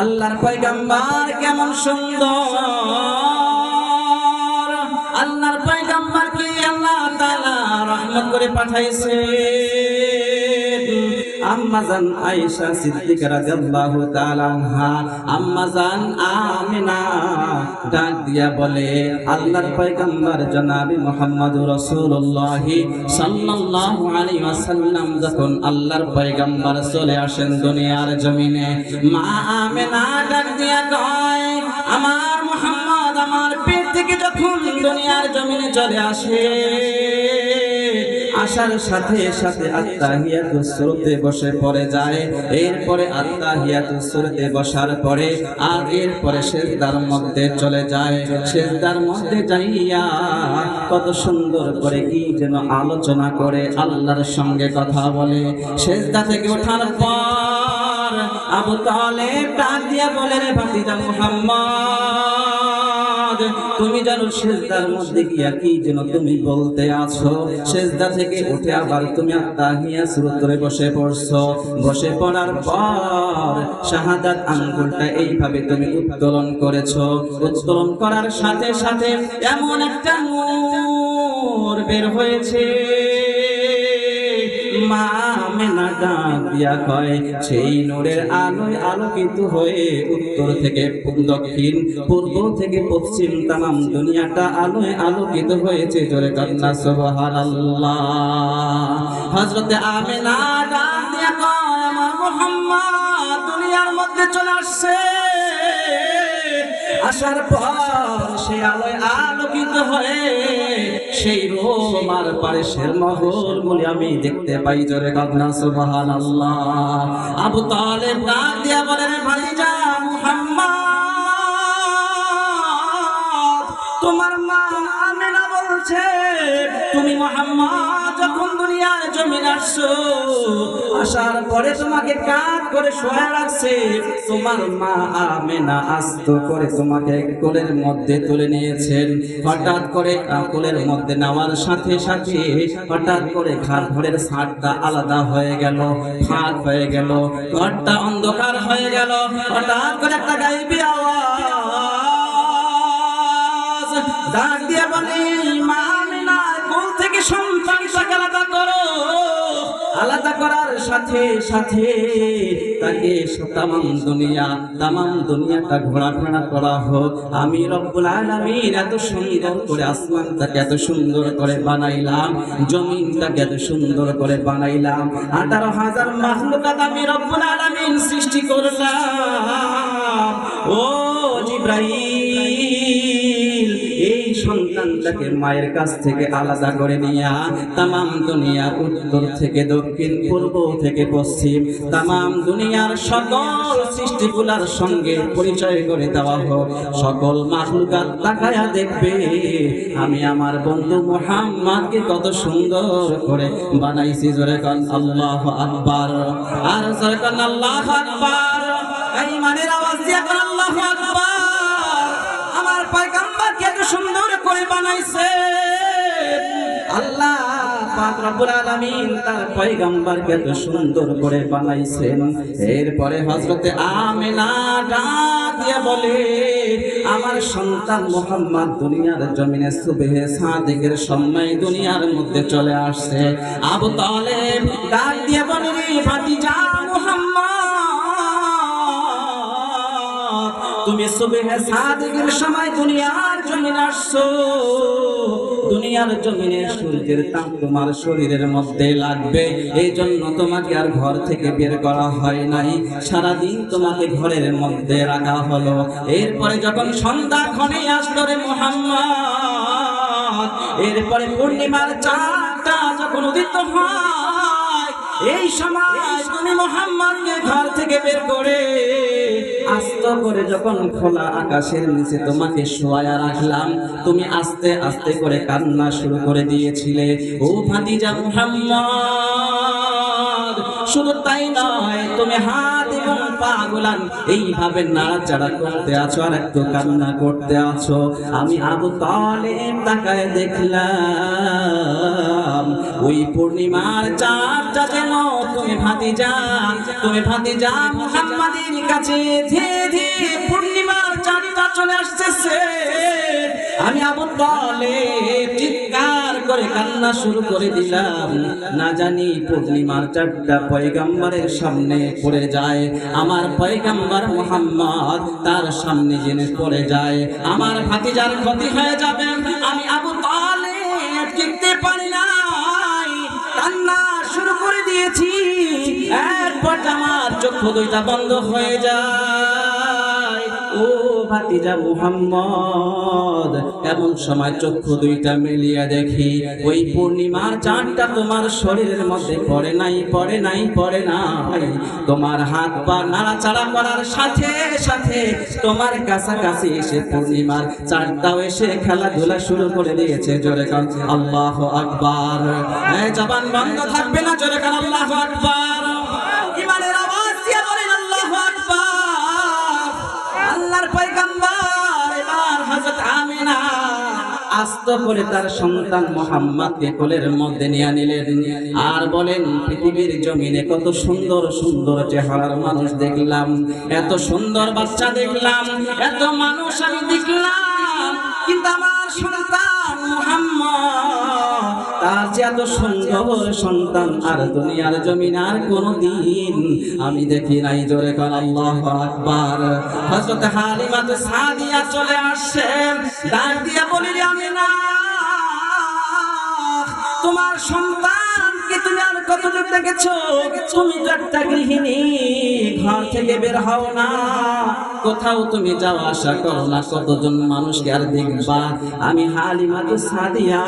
আল্লাহর পয়গাম্বার কেমন সুন্দর। আল্লাহর পয়গাম্বারকে আল্লাহ তাআলা রহমত করে পাঠাইছে? আম্মাজান আয়েশা সিদ্দিকা রাদিয়াল্লাহু তাআলা আনহা। আম্মাজান আমিনা ডাক দিয়া বলে, আল্লাহর পয়গম্বর জনাবি মুহাম্মদুর রাসূলুল্লাহ সাল্লাল্লাহু আলাইহি ওয়াসাল্লাম যখন আল্লাহর পয়গম্বর চলে আসেন দুনিয়ার জমিনে। মা আমিনা ডাক দিয়া কয়, আমার মুহাম্মদ আমার পেট থেকে যখন দুনিয়ার জমিনে চলে আসে আসার সাথে সাথে আত্মাহিয়াতু সুরতে বসে পড়ে যায়। এরপরে আত্মাহিয়াতু সুরতে বসার পরে আর এরপরে সেজদার মধ্যে চলে যায়। সেজদার মধ্যে যাইয়া কত সুন্দর করে কি যেন আলোচনা করে আল্লাহর সঙ্গে কথা বলে। সেজদা থেকে ওঠার পর আবু তালেব ডাক দিয়া বলে, রে ভাতিজা মুহাম্মদ তুমি জানো সেজদার মধ্যে গিয়া কি যেন তুমি বলতে আছো? সেজদা থেকে উঠে আবার তুমি আত্মাহিয়া সুরতরে বসে পড়ছো। বসে পড়ার পর শাহাদাত আঙ্গুলটা এইভাবে তুমি উত্তোলন করেছ। উত্তোলন করার সাথে সাথে এমন একটা নূর বের হয়েছে। মা আমেনা ডাক দিয়া কয়, সেই নূরের আলোয় আলোকিত হয়ে উত্তর থেকে দক্ষিণ, পূর্ব থেকে পশ্চিম তামাম দুনিয়াটা আলোয় আলোকিত হয়েছে জোরে কান্না সুবহানাল্লাহ। হযরতে আমেনা ডাক দিয়া কয়, আমার মুহাম্মদ দুনিয়ার মধ্যে চলে আসছে। আসার পর সে আলোয় আলোকিত হয়ে সেই রোমার পারিসের মহল বলে আমি দেখতে পাই জোরে কান্না সুবহানাল্লাহ। আবু তালেব ডাক দিয়া বলেন ভাতিজা মুহাম্মদ, তোমার মা আমেনা বলছে, তুমি মোহাম্মদ? আসার পরে তোমাকে করে শোয়া রাখছে তোমার মা আমেনা আস্ত করে তোমাকে কোলের মধ্যে তুলে নিয়েছেন। হঠাৎ করে কোলের মধ্যে নেওয়ার সাথে সাথে হঠাৎ করে ঘর ঘরের ছাদটা আলাদা হয়ে গেল, ফাঁক হয়ে গেল, ঘরটা অন্ধকার হয়ে গেল। হঠাৎ করে একটা গাইবি আওয়াজ। দিয়ে বলি, মা আমিনা, কোল থেকে সন্তানটাকে আলাদা করো। আলাদা করার সাথে সাথে তাকে তামাম দুনিয়া, তামাম দুনিয়াটা ঘোরাফেরা করা হোক। আমি রব্বুল আলামিন এত সুন্দর করে আসমানটাকে এত সুন্দর করে বানাইলাম, জমিনটাকে এত সুন্দর করে বানাইলাম। আঠারো হাজার মাহলুকাত আমি রব্বুল আলামিন সৃষ্টি করলাম। ও এই সন্তানটাকে মায়ের কাছ থেকে আলাদা করে নিয়া তামাম দুনিয়ার উত্তর থেকে দক্ষিণ, পূর্ব থেকে পশ্চিম, তামাম দুনিয়ার সকল সৃষ্টিগুলার সঙ্গে পরিচয় করে দেওয়া হোক। সকল মাহলুকাত তাকায়া দেখবে, আমি আমার বন্ধু মোহাম্মদকে কত সুন্দর করে বানাইছি। জোরে কান, আল্লাহ আকবার। আর জোরে কান, আল্লাহ আকবার। এই মানের আওয়াজ দিয়ে কান, আল্লাহ আকবার। বানাইছে। আল্লাহ এরপরে ডাক দিয়ে বলে, আমার সন্তান মোহাম্মদ দুনিয়ার জমিনে সুবহে সাদিকের সময় দুনিয়ার মধ্যে চলে আসছে। আবু তালেব ডাক দিয়ে বলে ভাতিজা তুমি সুবহে সাদিকের সময় দুনিয়ার জমিনে আসছো। দুনিয়ার জমিনে সূর্যের তাপ তোমার শরীরের মধ্যে লাগবে। এই জন্য তোমাকে আর ঘর থেকে বের করা হয় নাই। সারাদিন তোমাকে ঘরের মধ্যে রাখা হলো। এরপরে যখন সন্ধ্যা ক্ষণে আসলো রে মোহাম্মদ, এরপরে পূর্ণিমার চাঁদটা যখন উদিত হয়, এই সময় তুমি মোহাম্মদকে ঘর থেকে বের করে আস্ত করে যখন খোলা আকাশের নিচে তোমাকে শোয়া রাখলাম, তুমি আস্তে আস্তে করে কান্না শুরু করে দিয়েছিলে। ও ভাতিজা মুহাম্মদ! শুধু তাই নয়, তুমি হাত এবং পা গুলান এইভাবে নাড়াচাড়া করতে আছো, আর একটু কান্না করতে আছো। আমি আবু তালেব তাকায় দেখলাম, ওই পূর্ণিমার চাঁদটা যেন তুমি ভাতিজা তুমি ভাতিজা মুহাম্মাদের কাছে ধীরে ধীরে চলে আসতেছে। আমি আবু তালেব চিৎকার করে কান্না শুরু করে দিলাম। না জানি পূর্ণিমার চারটা পয়গাম্বারের সামনে পড়ে যায়। আমার পয়গাম্বার মোহাম্মদ তার সামনে জেনে পড়ে যায়। আমার ভাতিজার ক্ষতি হয়ে যাবে। আমি আবু তালেব টিকতে পারি নাই। কান্না শুরু করে দিয়েছি। একবার আমার চক্ষু দুইটা বন্ধ হয়ে যায়। ও ভাতিজা মুহাম্মদ, এমন সময় চক্ষু দুইটা মিলিয়ে দেখি, ওই পূর্ণিমার চাঁদটা তোমার শরীরের মধ্যে পড়ে নাই পড়ে নাই পড়ে নাই। তোমার হাত পা নাড়াচাড়া করার সাথে সাথে তোমার কাছাকাছি এসে পূর্ণিমার চাঁদটাও এসে খেলাধুলা শুরু করে দিয়েছে, জোরে কান, আল্লাহ আকবার। জবান বন্ধ থাকবে না, জোরে কান, আল্লাহ আকবার। আস্ত করে তার সন্তান মোহাম্মদকে কোলের মধ্যে নিয়ে নিলেন। আর বলেন, পৃথিবীর জমিনে কত সুন্দর সুন্দর চেহারার মানুষ দেখলাম, এত সুন্দর বাচ্চা দেখলাম, এত মানুষ আমি দেখলাম। তার যে এত সুন্দর সন্তান আর দুনিয়ার জমিন আর কোনদিন আমি দেখি নাই। জোরে কর আল্লাহ আকবার। হযরত হালিমা তো সাদিয়া চলে আসছে। ডাক দিয়া বলি আমি না। তোমার সন্তানকে তুমি আর কতটুকু দেখেছ? তুমি তো একটা গৃহিণী, ঘর থেকে বের হও না। কোথাও তুমি যাওয়া আসা করো না কতজন মানুষকে আর দেখবা। আমি হালিমা তো সাদিয়া,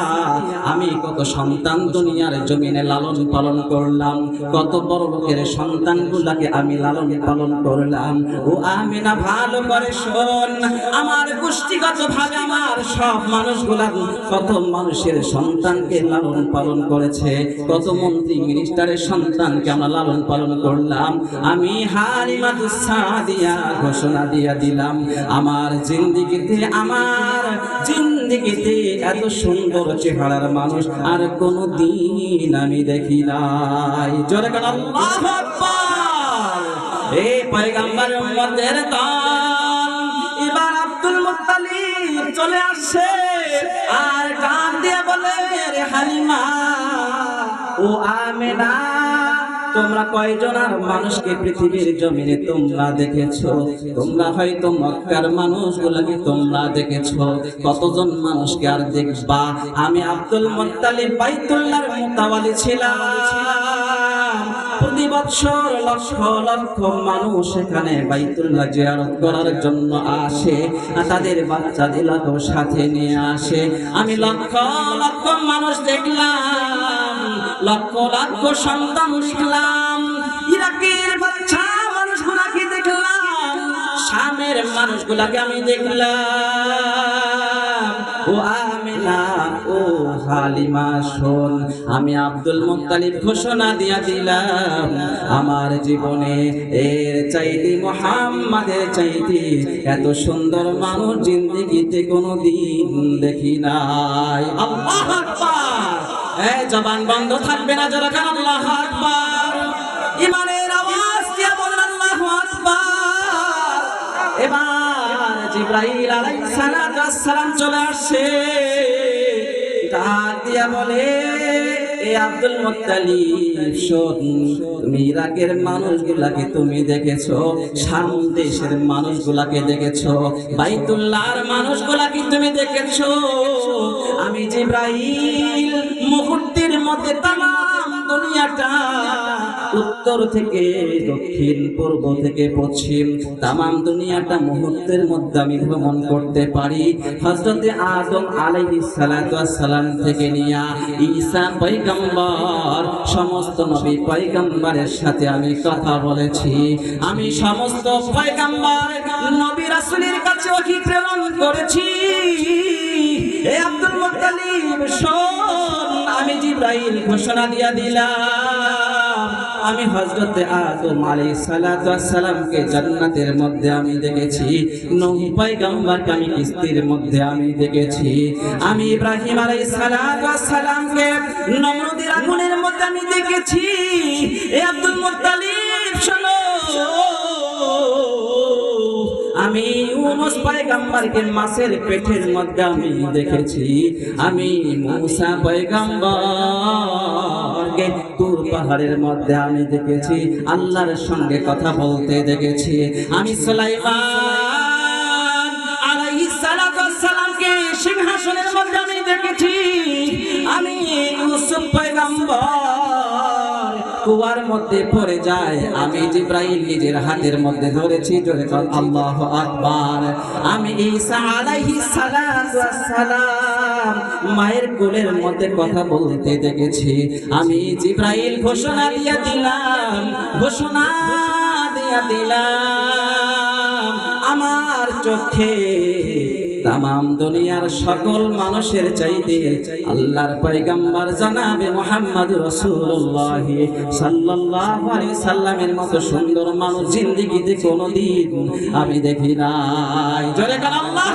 আমি কত সন্তান দুনিয়ার জমিনে লালন পালন করলাম, কত বড় লোকের সন্তান গুলাকে আমি লালন পালন করলাম। ও আমি না ভালো করে শোন, আমার গোষ্ঠীগত ভাবে আমার সব মানুষগুলা কত মানুষের সন্তানকে লালন পালন করেছে, কত মন্ত্রী, মিনিস্টারের সন্তানকে আমরা লালন পালন করলাম। আমি হালিমা তো সাদিয়া, ঘোষণা দিয়া দিলাম। আমার জিন্দিগিতে আমার জিন্দিগিতে এত সুন্দর চেহারার মানুষ আর কোনো দিন আমি দেখি নাই। জোরে চলে আসছে। আর গান দিয়ে বলে, রে হালিমা, ও আমেনা তোমরা কয়জন আর মানুষকে পৃথিবীর জমিনে তোমরা দেখেছ? তোমরা হয়তো মক্কার মানুষগুলোকে তোমরা দেখেছ। কতজন মানুষকে আর দেখবা? আমি আব্দুল মুত্তালিব বাইতুল্লাহর মুতাওয়ালি ছিলাম। প্রতি বছর লক্ষ লক্ষ মানুষ এখানে বাইতুল্লাহ জিয়ারত করার জন্য আসে আর তাদের বাচ্চাদেরকেও সাথে নিয়ে আসে। আমি লক্ষ লক্ষ মানুষ দেখলাম। লক্ষ লক্ষ সন্তান দেখলাম ইরাকের বাচ্চা মানুষগুলাকে দেখলাম। শামের মানুষগুলাকে আমি দেখলাম। ও আমিনা, ও হালিমা, শোন, আমি আব্দুল মুত্তালিব ঘোষণা দিয়া দিলাম, আমার জীবনে এর চাইতে, মোহাম্মদের চাইতে এত সুন্দর মানুষ জিন্দিগিতে কোনোদিন দেখি নাই। আল্লাহ এই জবান বন্ধ থাকবে না যারা খান আল্লাহ আকবার। ইমানের আওয়াজ দিয়ে বলেন, আল্লাহ আকবার। এবার জিব্রাইল আলাইহিস সালাম চলে আসে। ডাক দিয়া বলে, এ আব্দুল মুত্তালিব তুমি ইরাকের মানুষগুলাকে তুমি দেখেছ, শাম দেশের মানুষগুলাকে দেখেছ, বাইতুল্লাহর মানুষগুলাকে তুমি দেখেছ। আমি জিব্রাইল মুহূর্তের মধ্যে তামাম দুনিয়াটা উত্তর থেকে দক্ষিণ, পূর্ব থেকে পশ্চিম তামাম দুনিয়াটা মুহূর্তের মধ্যে আমি ভ্রমণ করতে পারি। হযরতে আদম ওয়াস সালাম থেকে নিয়া ঈসা পয়গম্বর, সমস্ত নবী পয়গম্বরের সাথে আমি কথা বলেছি। আমি সমস্ত পয়গম্বর নবী রাসূলের কাছে ওহী প্রেরণ করেছি। হে আব্দুল মুত্তালিব শোন জিব্রাইল ঘোষণা দিয়া দিলাম। আমি হজরতে আদম আলাইহিস সালাতু ওয়াস সালামকে জান্নাতের মধ্যে আমি দেখেছি নৌপাই পয়গম্বরকে আমি কিস্তির মধ্যে আমি দেখেছি। আমি ইব্রাহিম আলাইহিস সালাতু ওয়াস সালামকে নমরুদের আগুনের মধ্যে আমি দেখেছি। এ আব্দুল মুত্তালিব আমি ইউনুস পয়গম্বরকে মাছের পেটের মধ্যে আমি দেখেছি। আমি মুসা পয়গম্বরকে তুর পাহাড়ের মধ্যে আমি দেখেছি। আল্লাহর সঙ্গে কথা বলতে দেখেছি। আমি সুলাইমান সিংহাসনের মধ্যে আমি দেখেছি। আমি ইউসুফ পয়গম্বর কুয়ার মধ্যে পড়ে যায়। আমি জিব্রাইল নিজের হাতের মধ্যে ধরেছি, জোরে কর আল্লাহ আকবার। আমি ঈসা আলাইহিস সালাতু সালাম মায়ের কোলের মধ্যে কথা বলতে দেখেছি। আমি জিব্রাইল ঘোষণা দিয়া দিলাম, ঘোষণা দিয়া দিলাম, আমার চোখে তামাম দুনিয়ার সকল মানুষের চাইতে আল্লাহর পয়গম্বর জানাবে মোহাম্মদ রসুল্লাহ সাল্লাল্লাহু সাল্লামের মতো সুন্দর মানুষ জিন্দেগিতে কোনোদিন আমি দেখি নাই। আল্লাহ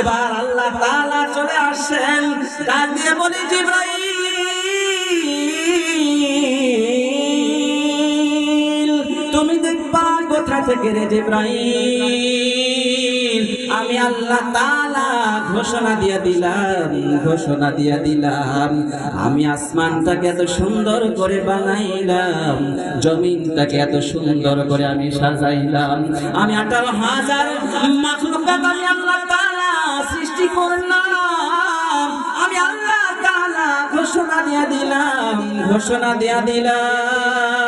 এবার আল্লাহ চলে আসেন, ডাক দিয়ে বলি তুমি দেখবা কোথা থেকে রে জিব্রাইল? আমি আল্লাহ তাআলা ঘোষণা দিয়া দিলাম, ঘোষণা দিয়া দিলাম। আমি আসমানটাকে এত সুন্দর করে বানাইলাম, জমিনটাকে এত সুন্দর করে আমি সাজাইলাম। আমি আঠারো হাজার আমি আল্লাহ তাআলা সৃষ্টি করলাম। আমি আল্লাহ তাআলা ঘোষণা দিয়া দিলাম, ঘোষণা দিয়া দিলাম।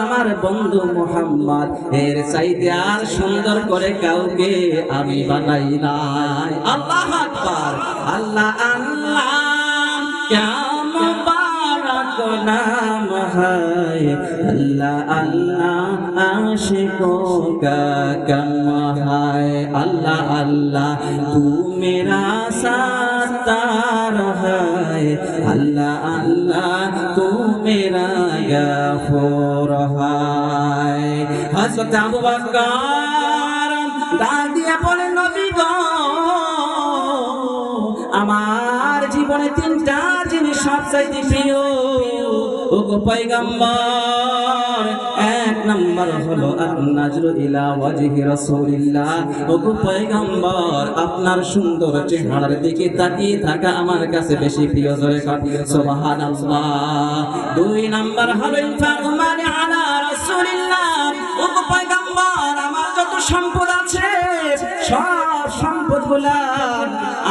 আমার বন্ধু মোহাম্মদ, এর চাইতে আর সুন্দর করে কাউকে আমি বানাই নাই। আল্লাহ আল্লাহ আল্লাহ আল্লাহ আল্লাহ আল্লাহ আল্লাহ মেরা সাতার হায়। আল্লাহ আল্লাহ তু মেরা গফুর হায় হযরত আবু বকর ডাক দিয়ে বলেন নবী গো, আমার জীবনে তিনটা জিনিস সবচাইতে প্রিয়। ও গো পয়গম্বর নম্বর হলো আন-নাজরু ইলা ওয়াজহি রাসূলিল্লাহ। ও গো পয়গম্বর, আপনার সুন্দর চেহারার দিকে তাকিয়ে থাকা আমার কাছে বেশি প্রিয় জোরে কর সুবহানাল্লাহ। দুই নম্বর হলো ইনফাকু আলা রাসূলিল্লাহ। ও গো পয়গম্বর, আমার যত সম্পদ আছে, সব সম্পদগুলা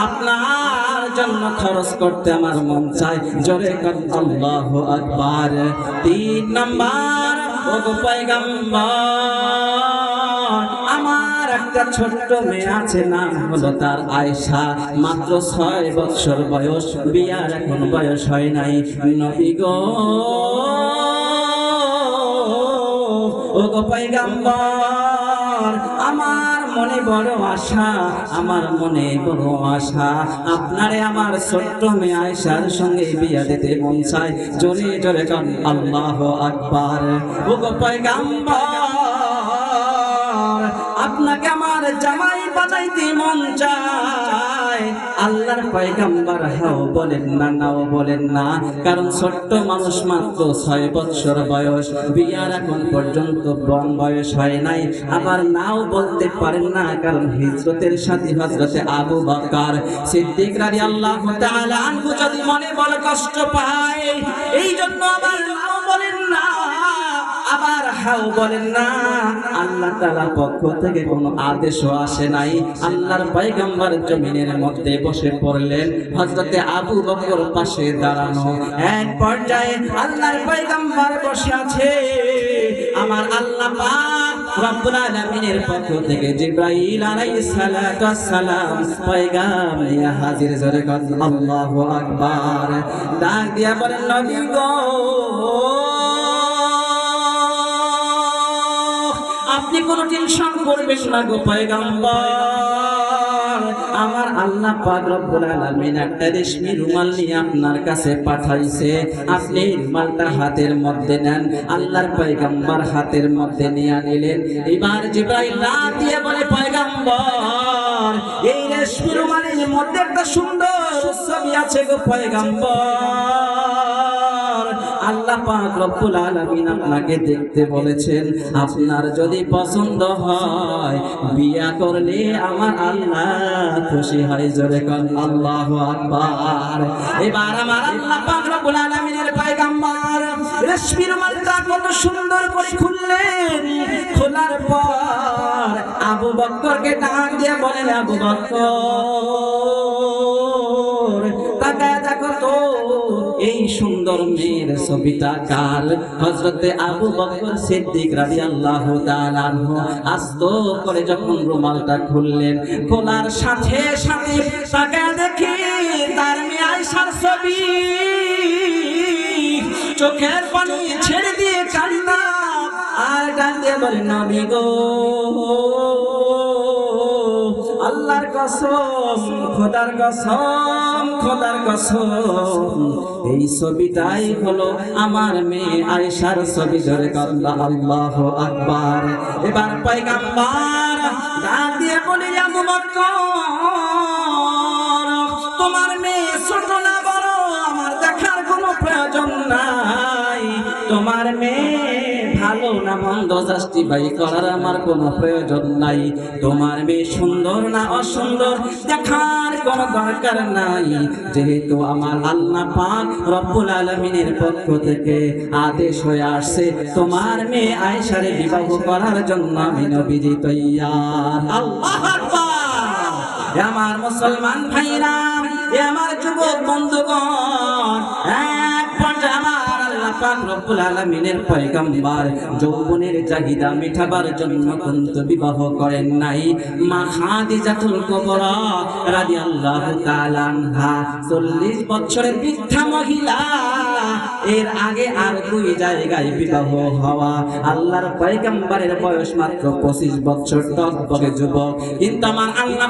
আপনার জন্য খরচ করতে আমার মন চায়। জোরে কর আল্লাহু আকবার। তিন নাম্বার ও গো আমার একটা ছোট্ট মেয়ে আছে, নাম হলো তার আয়সা মাত্র ছয় বছর বয়স, বিয়ার এখন বয়স হয় নাই। নবী গো। ও গো পয়গম্বর, আমার মনে বড় আশা, আমার মনে বড় আশা। আপনারে আমার ছোট্ট মেয়ে আয়সার সঙ্গে বিয়া দিতে মন চায়। জোরে জোরে কান আল্লাহ আকবার। ও আপনাকে আমার জামাই বাজাইতে মন চায়। আল্লাহর পয়গাম্বার হাও বলেন না, নাও বলেন না। কারণ ছোট্ট মানুষ মাত্র ছয় বছর বয়স, বিয়ার এখন পর্যন্ত বন বয়স হয় নাই। আবার নাও বলতে পারেন না, কারণ হিজরতের সাথে হজরতে আবু বকর সিদ্দিক তাআলা আনহু যদি মনে বড় কষ্ট পায় এই জন্য আবার আবার হাও বলেন না। আল্লাহ তাআলার পক্ষ থেকে কোনো আদেশও আসে নাই। আল্লাহর পয়গম্বর জমিনের মধ্যে বসে পড়লেন। হযরতে আবু বকর পাশে দাঁড়ানো। এক পর্যায়ে আল্লাহর পয়গম্বর বসে আছে। আমার আল্লাহ পাক রব্বুল ডাক দিয়া বলেন, নবী গো। আপনি কোনো টেনশন করবেন না গো পয়গাম্বর। আমার আল্লাহ পাক রব্বুল আলামিন একটা রেশমি রুমাল নিয়ে আপনার কাছে পাঠাইছে। আপনি রুমালটা হাতের মধ্যে নেন, আল্লাহর পয়গম্বর হাতের মধ্যে নিয়ে নিলেন। এবার জিব্রাইল রাত দিয়ে বলে, পয়গম্বর, এই রেশমি রুমালের মধ্যে একটা সুন্দর ছবি আছে গো পয়গম্বর। আল্লাহ পাক রব্বুল আলামিন আপনাকে দেখতে বলেছেন, আপনার যদি পছন্দ হয়, বিয়া করলে আমার আল্লাহ খুশি হয়, জোরে কর আল্লাহু আকবার। এবার আমার আল্লাহ পাক রব্বুল আলামিনের পয়গম্বর, রেশমির মালটা কত সুন্দর করে খুললেন। খোলার পর আবু বক্করকে ডাক দিয়ে বলেন, আবু বক্কর এই সুন্দর মেয়ের ছবিটা কার হজরতে আবু বকর সিদ্দিক তাআলা আনহু আস্ত করে যখন রুমালটা খুললেন, খোলার সাথে সাথে তাকায় দেখি তার মেয়ে ছবি। চোখের পানি ছেড়ে দিয়ে কান্না আর দিয়ে বলে, নবী গো। খোদার কসম খোদার কসম। এই ছবিটাই হলো আমার মেয়ে আয়েশার ছবি ধরে আল্লাহ আকবার। এবার পয়গাম্বার, ডাক দিয়ে বলি তোমার মেয়ে ছোট না বড়, আমার দেখার কোনো প্রয়োজন নাই। তোমার মেয়ে করার আমার কোনো প্রয়োজন নাই। তোমার মেয়ে সুন্দর না অসুন্দর, দেখার কোনো দরকার নাই। যেহেতু আমার আল্লাহ পাক রব্বুল আলমিনের পক্ষ থেকে আদেশ হয়ে আসছে, তোমার মেয়ে আয়সারে বিবাহ করার জন্য আমি আমার মুসলমান ভাইরা আমার যুবক বন্ধুগণ আল্লাহ পাক রব্বুল আলামিনের পয়গম্বর, যৌবনের চাহিদা মেটাবার জন্য কুন্ত বিবাহ করেন নাই। মা খাদিজাতুল কুবরা রাদিয়াল্লাহু তাআলা আনহা 40 বছরের মহিলা, এর আগে আর হওয়া। আল্লাহর পয়গম্বরের বয়স মাত্র 25 বছর যুবক। কিন্তু আমার আল্লাহ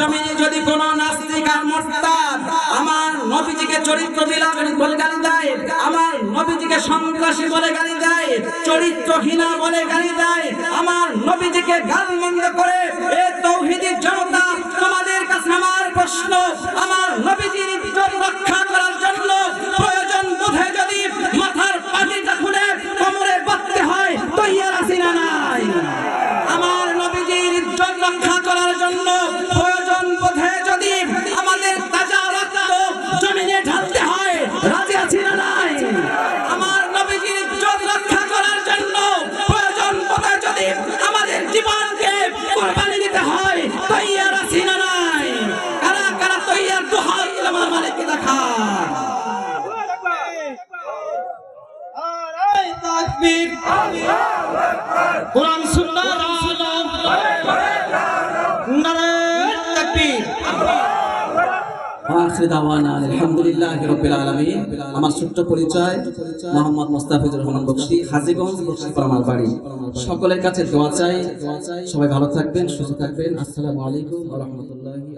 জমিনে যদি নাস্তিক আর আমার নবীজিকে চরিত্র বলে গালি দেয়, আমার নবীজিকে সন্ত্রাসী বলে গালি দেয়, চরিত্রহীনা বলে গালি দেয়, আমার নবীজিকে গালমন্দ করে, এ তৌহিদি জনতা, তোমাদের কাছে আমার প্রশ্ন, আমার নবীজির ইজ্জত রক্ষা আমার ছোট্ট পরিচয়, মোহাম্মদ রহমান বক্সি, হাজিগঞ্জ আমার বাড়ি। সকলের কাছে দোয়া চাই। সবাই ভালো থাকবেন, সুস্থ থাকবেন। আসসালামু আলাইকুম রাহমাতুল্লাহি